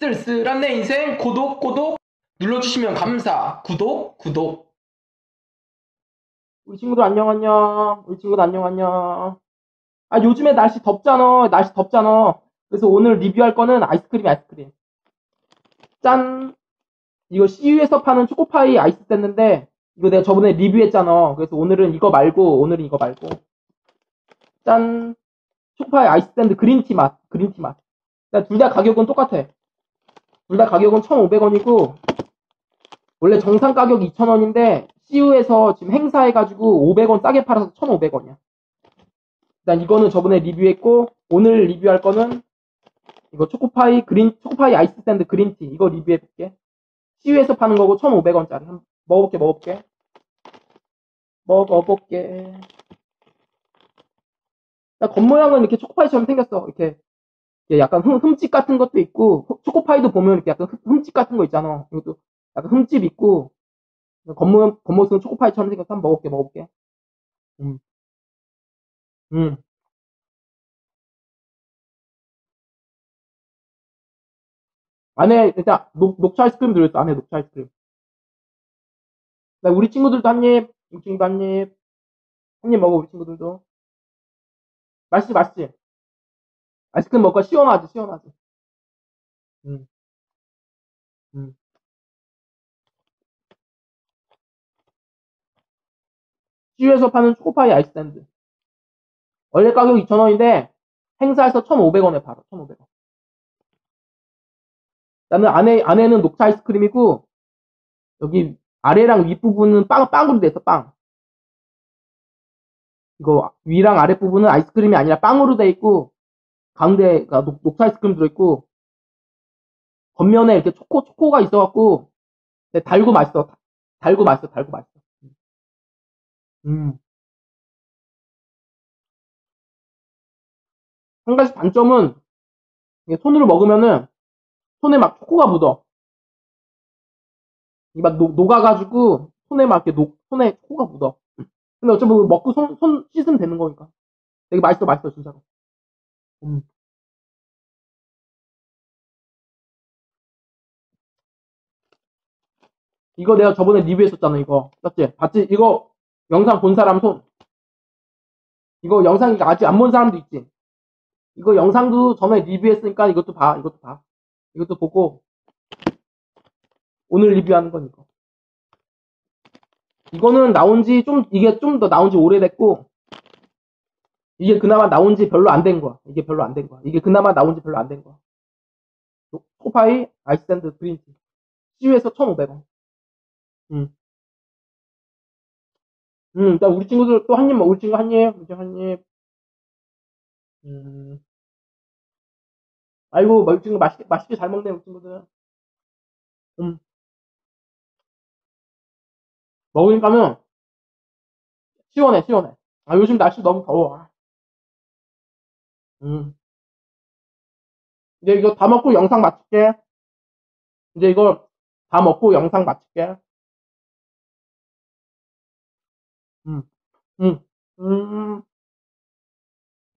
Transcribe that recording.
쓸쓸한 내 인생 고독 고독. 눌러주시면 감사. 구독 구독. 우리 친구들 안녕 안녕. 우리 친구들 안녕 안녕. 아 요즘에 날씨 덥잖아. 날씨 덥잖아. 그래서 오늘 리뷰할 거는 아이스크림 아이스크림. 짠. 이거 CU에서 파는 초코파이 아이스 땠는데 이거 내가 저번에 리뷰했잖아. 그래서 오늘은 이거 말고 오늘은 이거 말고. 짠. 초코파이 아이스 샌드 그린티 맛 그린티 맛 둘 다 가격은 똑같아 둘 다 가격은 1,500원이고 원래 정상 가격 2,000원인데 CU에서 지금 행사해가지고 500원 싸게 팔아서 1,500원이야. 일단 이거는 저번에 리뷰했고 오늘 리뷰할 거는 이거 초코파이 그린 초코파이 아이스 샌드 그린티 이거 리뷰해볼게. CU에서 파는 거고 1,500원짜리. 한번 먹어볼게 먹어볼게. 먹어볼게. 겉모양은 이렇게 초코파이처럼 생겼어. 이렇게 약간 흠, 흠집 같은 것도 있고 초코파이도 보면 이렇게 약간 흠집 같은 거 있잖아. 이것도 약간 흠집 있고 겉모 겉모습은 초코파이처럼 생겨서 한번 먹을게 먹을게. 음. 음. 안에 일단 녹, 녹차 아이스크림 들어있어. 안에 녹차 아이스크림. 우리 친구들도 한 입, 우리 친구도 한 입. 한 입 먹어, 우리 친구들도. 맛있지, 맛있지? 아이스크림 먹고 시원하지, 시원하지. 음. 음. CU에서 파는 초코파이 아이스샌드. 원래 가격 2,000원인데 행사에서 1,500원에 팔아. 1,500원. 나는 안에 안에는 녹차 아이스크림이고 여기 아래랑 윗부분은 빵 빵으로 돼 있어 빵. 이거 위랑 아랫 부분은 아이스크림이 아니라 빵으로 돼 있고 가운데 가 녹, 녹차 아이스크림 들어있고 겉면에 이렇게 초코 초코가 있어갖고 달고 맛있어. 달고 맛있어. 달고 맛있어. 음. 한 가지 단점은 손으로 먹으면은 손에 막 초코가 묻어. 막 녹아가지고 손에 막 이렇게 녹, 손에 초코가 묻어. 근데 어차피 먹고 손, 손 씻으면 되는 거니까. 되게 맛있어, 맛있어, 진짜로. 음. 이거 내가 저번에 리뷰했었잖아, 이거. 맞지? 봤지? 이거 영상 본 사람 손. 이거 영상 아직 안 본 사람도 있지. 이거 영상도 전에 리뷰했으니까 이것도 봐, 이것도 봐. 이것도 보고 오늘 리뷰하는 거니까. 이거는 나온 지 좀, 이게 좀 더 나온 지 오래됐고, 이게 그나마 나온 지 별로 안 된 거야. 이게 별로 안 된 거야. 이게 그나마 나온 지 별로 안 된 거야. 코파이 아이스샌드 그린티. CU에서 1,500원. 음. 음, 일단 우리 친구들 또 한 입, 우리 친구 한 입, 우리 친구 한 입. 음. 아이고, 우리 친구 맛있게, 맛있게 잘 먹네, 우리 친구들. 음. 먹으니까는, 시원해, 시원해. 아, 요즘 날씨 너무 더워. 음. 이제 이거 다 먹고 영상 마칠게. 이제 이거 다 먹고 영상 마칠게. 음, 음, 음.